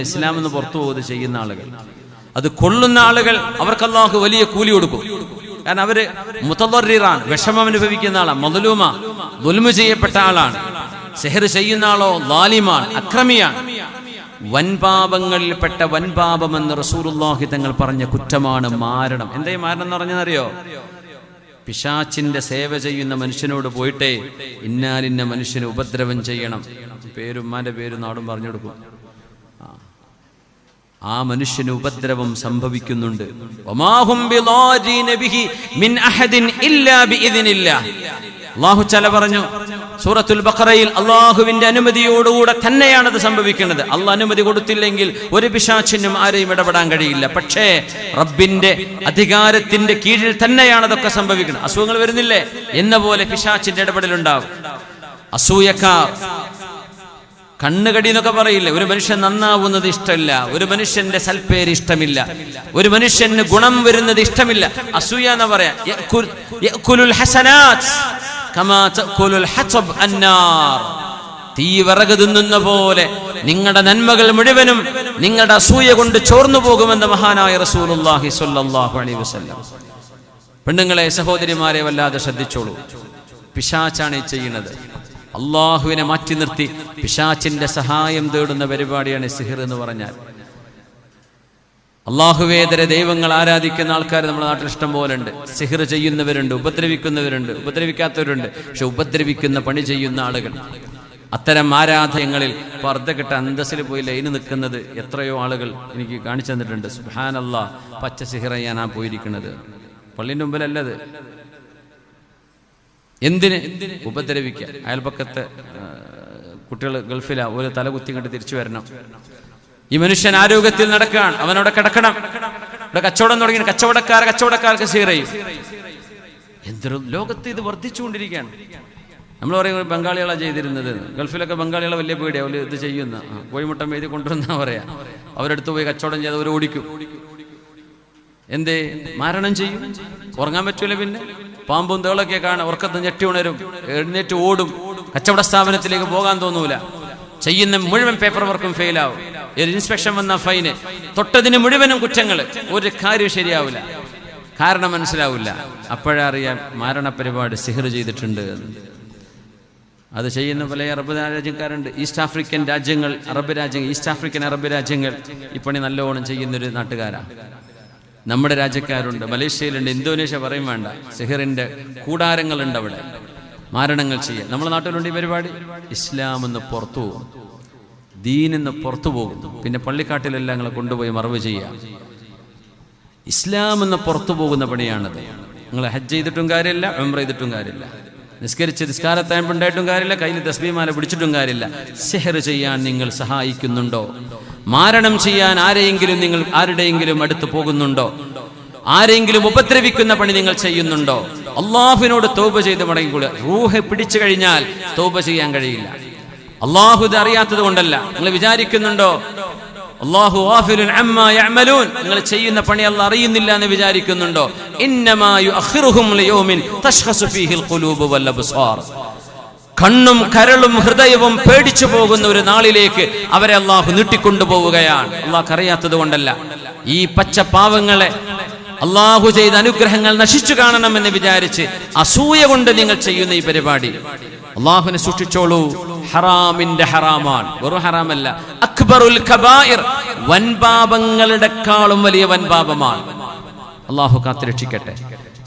ഇസ്ലാം എന്ന് പുറത്തു പോകുന്നത് ചെയ്യുന്ന ആളുകൾ. അത് കൊള്ളുന്ന ആളുകൾ അവർക്ക് വലിയ കൂലി കൊടുക്കും. കാരണം അവർ മുത്തറിറാൻ വിഷമം അനുഭവിക്കുന്ന ആളാണ് മൊതലുമ ദുൽമു ചെയ്യപ്പെട്ട ആളാണ് സെഹർ ചെയ്യുന്ന ആളോ ലാലിമാണ് അക്രമിയാണ്. വൻപാപങ്ങളിൽപ്പെട്ട വൻപാപമെന്ന് റസൂലുള്ളാഹി തങ്ങൾ പറഞ്ഞ കുറ്റമാണ് മാരണം. എന്തേ മാരണം എന്ന് പറഞ്ഞെന്നറിയോ പിശാച്ചിന്റെ സേവ ചെയ്യുന്ന മനുഷ്യനോട് പോയിട്ടേ ഇന്നാലിന്ന മനുഷ്യന് ഉപദ്രവം ചെയ്യണം. പേരും മാന്റെ പേരും നാടും പറഞ്ഞു കൊടുക്കും. ആ മനുഷ്യന് ഉപദ്രവം സംഭവിക്കുന്നുണ്ട്. അല്ലാഹു ചല പറഞ്ഞു സൂറത്തുൽ ബഖറയിൽ അള്ളാഹുവിന്റെ അനുമതിയോടുകൂടെ തന്നെയാണ് അത് സംഭവിക്കുന്നത്. അള്ളാഹ് അനുമതി കൊടുത്തില്ലെങ്കിൽ ഒരു പിശാച്ചിനും ആരെയും ഇടപെടാൻ കഴിയില്ല. പക്ഷേ റബ്ബിന്റെ അധികാരത്തിന്റെ കീഴിൽ തന്നെയാണ് അതൊക്കെ സംഭവിക്കുന്നത്. അസുഖങ്ങൾ വരുന്നില്ലേ? എന്ന പോലെ പിശാച്ചിന്റെ ഇടപെടലുണ്ടാവും. അസൂയക്കാർ കണ്ണുകടി എന്നൊക്കെ പറയില്ല ഒരു മനുഷ്യൻ നന്നാവുന്നത് ഇഷ്ടമില്ല ഒരു മനുഷ്യന്റെ സൽപ്പേര് ഇഷ്ടമില്ല ഒരു മനുഷ്യന് ഗുണം വരുന്നത് ഇഷ്ടമില്ല അസൂയ എന്ന് പറയാ തീ വിറക് തിന്നുന്ന പോലെ നിങ്ങളുടെ നന്മകൾ മുഴുവനും നിങ്ങളുടെ അസൂയ കൊണ്ട് ചോർന്നു പോകുമെന്ന് മഹാനായ റസൂലുള്ളാഹി സ്വല്ലല്ലാഹു അലൈഹി വസല്ലം. പെണ്ണുങ്ങളെ സഹോദരിമാരെ വല്ലാതെ ശ്രദ്ധിച്ചോളൂ. പിശാച്ചാണ് ചെയ്യുന്നത്. അള്ളാഹുവിനെ മാറ്റി നിർത്തി. പിശാച്ചിന്റെ സഹായം തേടുന്ന പരിപാടിയാണ് സിഹിർ എന്ന് പറഞ്ഞാൽ. അള്ളാഹുവേതര ദൈവങ്ങൾ ആരാധിക്കുന്ന ആൾക്കാർ നമ്മുടെ നാട്ടിൽ ഇഷ്ടം പോലെ ഉണ്ട് സിഹിർ ചെയ്യുന്നവരുണ്ട് ഉപദ്രവിക്കുന്നവരുണ്ട് ഉപദ്രവിക്കാത്തവരുണ്ട്. പക്ഷെ ഉപദ്രവിക്കുന്ന പണി ചെയ്യുന്ന ആളുകൾ. അത്തരം ആരാധനങ്ങളിൽ ഇപ്പൊ അർദ്ധക്കെട്ട അന്തസ്സിൽ പോയി ലൈന് നിൽക്കുന്നത് എത്രയോ ആളുകൾ എനിക്ക് കാണിച്ചു തന്നിട്ടുണ്ട്. അള്ളാഹ് പച്ച ചെയ്യാനാ പോയിരിക്കുന്നത്. പള്ളിന്റെ മുമ്പിലല്ലത്. എന്തിന്? ഉപദ്രവിക്കുക. അയൽപക്കത്തെ കുട്ടികൾ ഗൾഫിലാ ഒരു തല കുത്തി കണ്ട് തിരിച്ചു വരണം. ഈ മനുഷ്യൻ ആരോഗ്യത്തിൽ നടക്കുകയാണ്. അവനവിടെ കിടക്കണം. ഇവിടെ കച്ചവടം തുടങ്ങി കച്ചവടക്കാർ കച്ചവടക്കാർക്ക് സീറയും എന്തൊരു ലോകത്ത് ഇത് വർദ്ധിച്ചുകൊണ്ടിരിക്കുകയാണ്. നമ്മൾ പറയും ബംഗാളികളാണ് ചെയ്തിരുന്നത്. ഗൾഫിലൊക്കെ ബംഗാളികളെ വലിയ പേടിയാ. അവർ ഇത് ചെയ്യുന്ന. കോഴിമുട്ടം എഴുതി കൊണ്ടുവന്ന കൊണ്ടുവന്നാ പറയാ. അവരെടുത്ത് പോയി കച്ചവടം ചെയ്ത് അവർ ഓടിക്കും. എന്തേ? മാരണം ചെയ്യും. ഉറങ്ങാൻ പറ്റൂല പിന്നെ? പാമ്പും തേളൊക്കെ കാണാൻ ഉറക്കത്ത് ഞെട്ടി ഉണരും. എഴുന്നേറ്റ് ഓടും. കച്ചവട സ്ഥാപനത്തിലേക്ക് പോകാൻ തോന്നൂല. ചെയ്യുന്ന മുഴുവൻ പേപ്പർ വർക്കും ഫെയിലാവും ഒരു ഇൻസ്പെക്ഷൻ വന്ന ഫൈന് തൊട്ടതിന് മുഴുവനും കുറ്റങ്ങൾ. ഒരു കാര്യം ശരിയാവില്ല. കാരണം മനസ്സിലാവില്ല. അപ്പോഴറിയാം മാരണ പരിപാടി സിഹർ ചെയ്തിട്ടുണ്ട്. അത് ചെയ്യുന്ന പല അറബ് രാജ്യക്കാരുണ്ട്. ഈസ്റ്റ് ആഫ്രിക്കൻ രാജ്യങ്ങൾ അറബ് രാജ്യങ്ങൾ ഈസ്റ്റ് ആഫ്രിക്കൻ അറബ് രാജ്യങ്ങൾ. ഈ പണി നല്ലോണം ചെയ്യുന്നൊരു നാട്ടുകാരാണ് നമ്മുടെ രാജ്യക്കാരുണ്ട് മലേഷ്യയിലുണ്ട് ഇന്തോനേഷ്യ പറയും വേണ്ട. സെഹിറിന്റെ കൂടാരങ്ങളുണ്ട് അവിടെ. മാരണങ്ങൾ ചെയ്യാൻ. നമ്മുടെ നാട്ടിലുണ്ട് ഈ പരിപാടി? ഇസ്ലാം എന്ന് പുറത്തു പോകും. ദീനെന്ന് പുറത്തു പോകും. പിന്നെ പള്ളിക്കാട്ടിലെല്ലാം ഞങ്ങളെ കൊണ്ടുപോയി മറവ് ചെയ്യാം. ഇസ്ലാം എന്ന് പുറത്തു പോകുന്ന പണിയാണത്. നിങ്ങൾ ഹജ്ജ് ചെയ്തിട്ടും കാര്യമില്ല ഉംറ ചെയ്തിട്ടും കാര്യമില്ല. നിസ്കരിച്ച് നിസ്കാരത്തായപ്പുണ്ടായിട്ടും കാര്യമില്ല കയ്യിൽ തസ്ബീമാല പിടിച്ചിട്ടും കാര്യമില്ല. സെഹർ ചെയ്യാൻ നിങ്ങൾ സഹായിക്കുന്നുണ്ടോ? മാരണം ചെയ്യാൻ ആരെയെങ്കിലും നിങ്ങൾ ആരുടെയെങ്കിലും അടുത്ത് പോകുന്നുണ്ടോ? ആരെങ്കിലും ഉപദ്രവിക്കുന്ന പണി നിങ്ങൾ ചെയ്യുന്നുണ്ടോ? അള്ളാഹുവിനോട് തോപ ചെയ്ത് മടങ്ങിക്കൂടെ? റൂഹ് പിടിച്ചു കഴിഞ്ഞാൽ തോപ ചെയ്യാൻ കഴിയില്ല. അള്ളാഹു ഇത് അറിയാത്തത് കൊണ്ടല്ല. നിങ്ങൾ വിചാരിക്കുന്നുണ്ടോ? അള്ളാഹു നിങ്ങൾ ചെയ്യുന്ന പണി അല്ല അറിയുന്നില്ല എന്ന് വിചാരിക്കുന്നുണ്ടോ? ഇന്നമാ യുഅഖിറുഹും ലിയൗമിൻ തശ്ഖസു ഫീഹിൽ ഖുലൂബു വൽ അബ്സാർ. കണ്ണും കരളും ഹൃദയവും പേടിച്ചു പോകുന്ന ഒരു നാളിലേക്ക് അവരെ അള്ളാഹു നീട്ടിക്കൊണ്ടുപോവുകയാണ്. അള്ളാഹ് അറിയാത്തത് കൊണ്ടല്ല. ഈ പച്ച പാവങ്ങളെ അള്ളാഹു ചെയ്ത അനുഗ്രഹങ്ങൾ നശിച്ചു കാണണമെന്ന് വിചാരിച്ച് അസൂയ കൊണ്ട് നിങ്ങൾ ചെയ്യുന്ന ഈ പരിപാടി. അള്ളാഹുവിനെ സൂക്ഷിച്ചോളൂ. ഹറാമിന്റെ ഹറാമാണ്. വെറും ഹറാമല്ല. അക്ബറുൽ കബായിർ വൻപാപങ്ങളുടെക്കാളും വലിയ വൻപാപമാണ്. അള്ളാഹു കാത്തുരക്ഷിക്കട്ടെ.